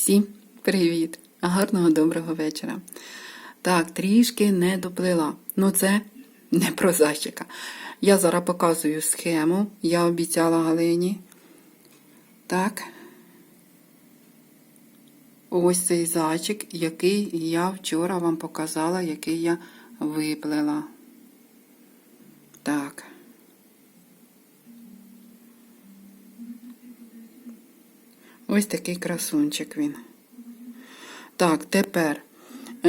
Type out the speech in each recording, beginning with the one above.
Всім привіт! Гарного доброго вечора. Так, трішки не доплила. Ну, це не про зайчика. Я зараз показую схему. Я обіцяла Галині. Так. Ось цей зайчик, який я вчора вам показала, який я виплела. Так. Ось такий красунчик він. Так, тепер,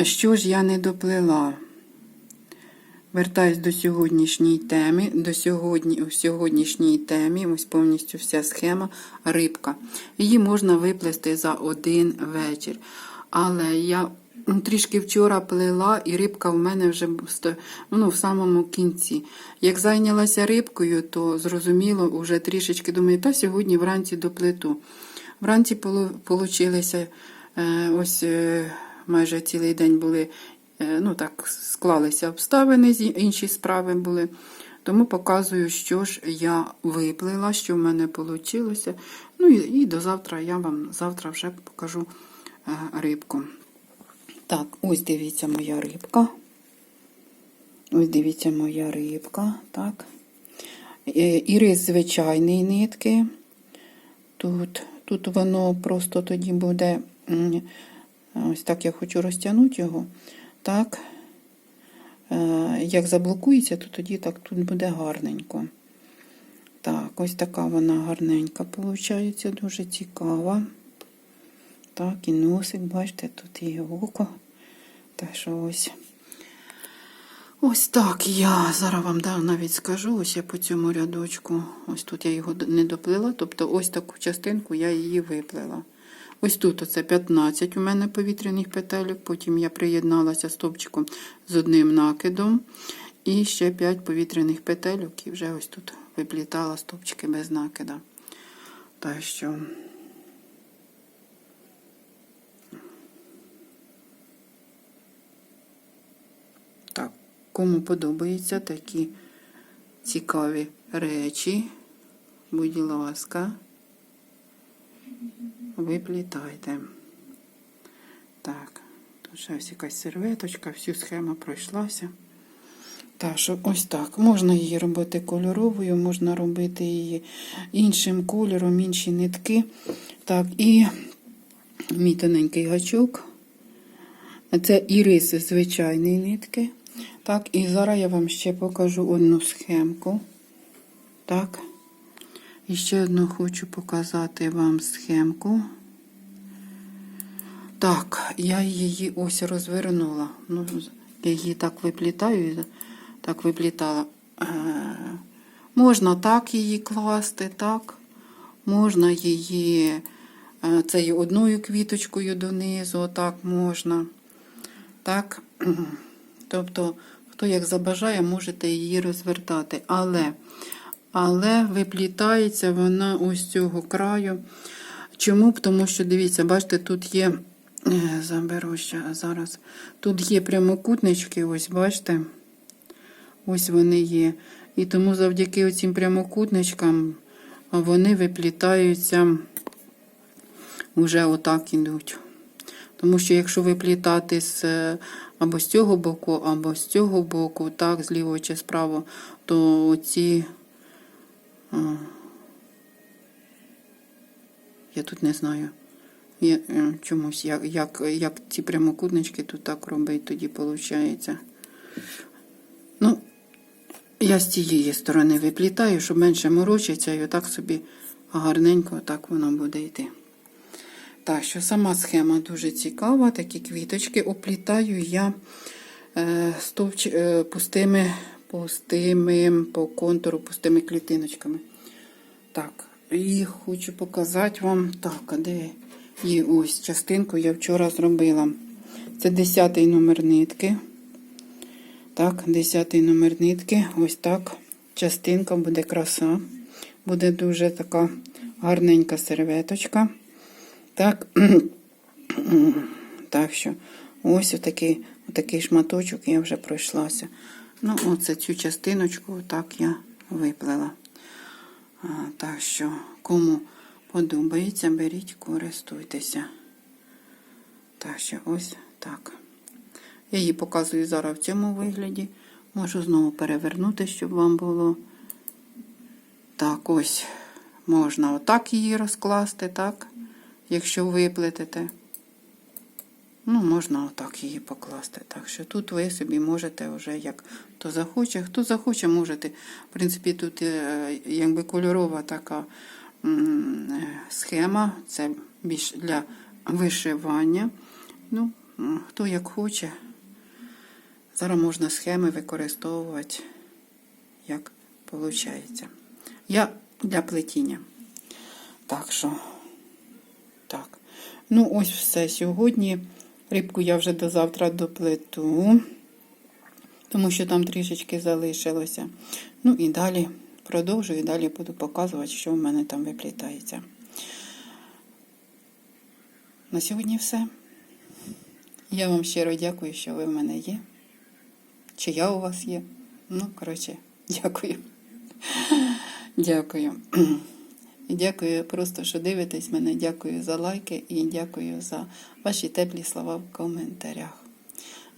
що ж я не доплела? Вертаюсь до сьогоднішньої теми. До сьогодні, в сьогоднішній темі, ось повністю вся схема рибка. Її можна виплести за один вечір. Але я трішки вчора плела, і рибка в мене вже ну, в самому кінці. Як зайнялася рибкою, то зрозуміло, вже трішечки думаю, та сьогодні вранці доплету. Вранці получилися е, ось е, майже цілий день були, е, ну так, склалися обставини, інші справи були. Тому показую, що ж я виплила, що в мене вийшло. Ну і, і до завтра я вам завтра вже покажу рибку. Так, ось дивіться моя рибка. Ось дивіться моя рибка. так. Ірис звичайний нитки. Тут Тут воно просто тоді буде, ось так я хочу розтягнути його. Так, е, як заблокується, то тоді так тут буде гарненько. Так, ось така вона гарненька, виходить, дуже цікава. Так, і носик, бачите, тут і око. Так що ось. Ось так я зараз вам навіть скажу, ось я по цьому рядочку, ось тут я його не доплила, тобто ось таку частинку я її виплила. Ось тут оце 15 у мене повітряних петелек, потім я приєдналася стовпчиком з одним накидом. І ще 5 повітряних петельок, і вже ось тут виплітала стовпчики без накида. Так що. Кому подобаються такі цікаві речі, будь ласка, виплітайте. Так, тут ще ось якась серветочка, всю схему пройшлася. Так, що ось так. Можна її робити кольоровою, можна робити її іншим кольором, інші нитки. Так, і мій тоненький гачок. Це іриси звичайної нитки. Так, і зараз я вам ще покажу одну схемку. Так. І ще одну хочу показати вам схемку. Так, я її ось розвернула. Ну, Я її так виплітаю, так виплітала. Е, можна так її класти, так. Можна її е, цією одною квіточкою донизу, так можна. Так. Тобто, хто як забажає, можете її розвертати. Але але виплітається вона ось цього краю. Чому? Тому що, дивіться, бачите, тут є, е, заберу ще зараз, тут є прямокутнички, ось, бачите? Ось вони є. І тому завдяки цим прямокутничкам вони виплітаються, вже отак ідуть. Тому що, якщо виплітати з або з цього боку, або з цього боку, так, з лівого чи справа, то ці. Я тут не знаю. Я, е, чомусь, як як, як ці прямокутнички тут так робить, тоді виходить. Ну, я з цієї сторони виплітаю, щоб менше морочиться, і отак собі гарненько так воно буде йти. Так що сама схема дуже цікава, такі квіточки оплітаю я е, стовч, е, пустими, пустими по контуру, пустими клітиночками. Так, і хочу показати вам, так, де є ось частинку я вчора зробила. Це 10 номер нитки. Так, 10 номер нитки. Ось так. Частинка буде краса. Буде дуже така гарненька серветочка. Так, так що ось отакий, отакий шматочок я вже пройшлася. Ну, оце цю частиночку так я виплела. А, Так що, кому подобається, беріть, користуйтеся. Так що ось так. Я її показую зараз в цьому вигляді. Можу знову перевернути, щоб вам було. Так, ось можна отак її розкласти, так? Якщо виплетете. Ну, можна отак її покласти. Так що тут ви собі можете вже як хто захоче. Хто захоче, можете. В принципі, тут е, якби кольорова така е, схема. Це більш для вишивання. Ну, хто як хоче. Зараз можна схеми використовувати, як виходить. Я для плетіння. Так що. Ну, ось все сьогодні. Рибку я вже до завтра доплету, тому що там трішечки залишилося. Ну і далі продовжую, і далі буду показувати, що в мене там виплітається. На сьогодні все. Я вам щиро дякую, що ви в мене є. Чи я у вас є? Ну, коротше, дякую. Дякую. Дякую просто, що дивитесь мене. Дякую за лайки і дякую за ваші теплі слова в коментарях.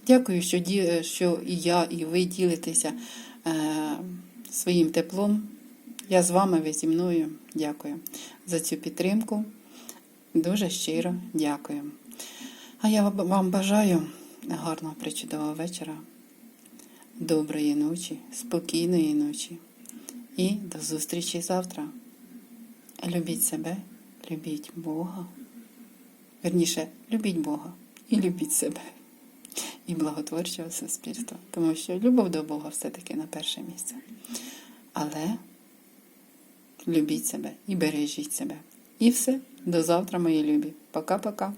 Дякую, що, ді- що і я, і ви ділитеся е, своїм теплом. Я з вами, ви зі мною. Дякую за цю підтримку. Дуже щиро дякую. А я вам бажаю гарного причудового вечора, доброї ночі, спокійної ночі і до зустрічі завтра. Любіть себе, любіть Бога. Верніше, любіть Бога і любіть себе. І благотворчого суспільства. Тому що любов до Бога все-таки на перше місце. Але любіть себе і бережіть себе. І все. До завтра, мої любі. Пока-пока.